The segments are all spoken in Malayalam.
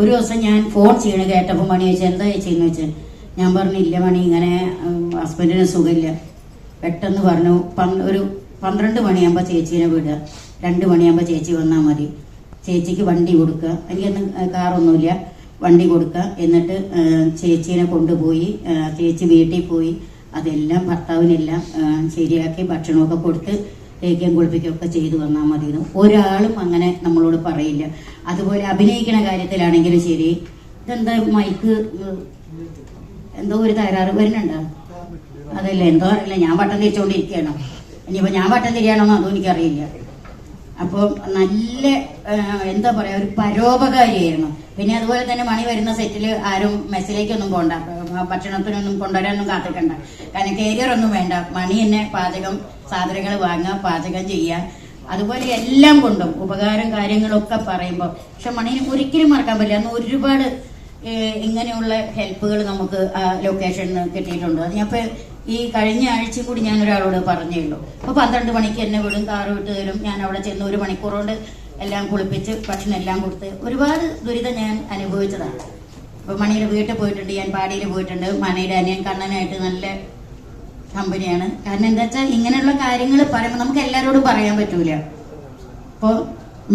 ഒരു ദിവസം ഞാൻ ഫോൺ ചെയ്യണ കേട്ടപ്പോൾ മണി ചോദിച്ചാൽ എന്താ ചേച്ചിന്ന് വെച്ചാൽ ഞാൻ പറഞ്ഞു ഇല്ല മണി ഇങ്ങനെ ഹസ്ബൻഡിന് സുഖമില്ല. പെട്ടെന്ന് പറഞ്ഞു ഒരു പന്ത്രണ്ട് മണിയാകുമ്പോൾ ചേച്ചീനെ വിടുക. രണ്ട് മണിയാകുമ്പോൾ ചേച്ചി വന്നാൽ മതി. ചേച്ചിക്ക് വണ്ടി കൊടുക്കുക. എനിക്കൊന്നും കാറൊന്നുമില്ല. വണ്ടി കൊടുക്കുക. എന്നിട്ട് ചേച്ചീനെ കൊണ്ടുപോയി ചേച്ചി വീട്ടിൽ പോയി. അതെല്ലാം ഭർത്താവിനെല്ലാം ശരിയാക്കി ഭക്ഷണമൊക്കെ കൊടുത്ത് തേക്കുകയും കുളിപ്പിക്കുകയൊക്കെ ചെയ്തു വന്നാൽ മതി ഒരാളും അങ്ങനെ നമ്മളോട് പറയില്ല. അതുപോലെ അഭിനയിക്കുന്ന കാര്യത്തിലാണെങ്കിലും ശരി. ഇതെന്താ മൈക്ക് എന്തോ ഒരു തകരാറ് വരുന്നുണ്ടോ? അതല്ല എന്തോ അറിയില്ല. ഞാൻ വട്ടം തിരിച്ചുകൊണ്ടിരിക്കുകയാണ് ഇനിയിപ്പോൾ ഞാൻ വട്ടം തിരിയാണോന്നോ അതും എനിക്കറിയില്ല. അപ്പോൾ നല്ല എന്താ പറയാ ഒരു പരോപകാരിയായിരുന്നു. പിന്നെ അതുപോലെ തന്നെ മണി വരുന്ന സെറ്റിൽ ആരും മെസ്സിലേക്കൊന്നും പോണ്ട. ഭക്ഷണത്തിനൊന്നും കൊണ്ടുവരാനൊന്നും കാത്തിക്കണ്ട. കാരണം കേരിയറൊന്നും വേണ്ട. മണി തന്നെ പാചകം സാധനങ്ങൾ വാങ്ങുക പാചകം ചെയ്യുക. അതുപോലെ എല്ലാം കൊണ്ടും ഉപകാരം കാര്യങ്ങളൊക്കെ പറയുമ്പോൾ പക്ഷെ മണിനെ ഒരിക്കലും മറക്കാൻ പറ്റില്ല. അന്ന് ഒരുപാട് ഇങ്ങനെയുള്ള ഹെൽപ്പുകൾ നമുക്ക് ലൊക്കേഷനിൽ നിന്ന് കിട്ടിയിട്ടുണ്ട്. അത് ഞാൻ ഈ കഴിഞ്ഞ ആഴ്ച കൂടി ഞാൻ ഒരാളോട് പറഞ്ഞേ ഉള്ളൂ. അപ്പൊ പന്ത്രണ്ട് മണിക്ക് എന്നെ വിടും കാറ് വിട്ട് തരും. ഞാൻ അവിടെ ചെന്ന് ഒരു മണിക്കൂർ കൊണ്ട് എല്ലാം കുളിപ്പിച്ച് ഭക്ഷണം എല്ലാം കൊടുത്ത് ഒരുപാട് ദുരിതം ഞാൻ അനുഭവിച്ചതാണ്. അപ്പോൾ മണിയുടെ വീട്ടിൽ പോയിട്ടുണ്ട് ഞാൻ പാടിയിൽ പോയിട്ടുണ്ട്. മണിയുടെ അനിയൻ കണ്ണനായിട്ട് നല്ല കമ്പനിയാണ്. കാരണം എന്താ വെച്ചാൽ ഇങ്ങനെയുള്ള കാര്യങ്ങൾ പറയുമ്പോൾ നമുക്ക് എല്ലാവരോടും പറയാൻ പറ്റൂല. അപ്പോൾ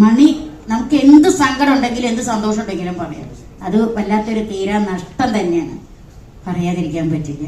മണി നമുക്ക് എന്ത് സങ്കടം ഉണ്ടെങ്കിലും എന്ത് സന്തോഷം ഉണ്ടെങ്കിലും പറയാം. അത് വല്ലാത്തൊരു തീരാ നഷ്ടം തന്നെയാണ്. പറയാതിരിക്കാൻ പറ്റില്ല.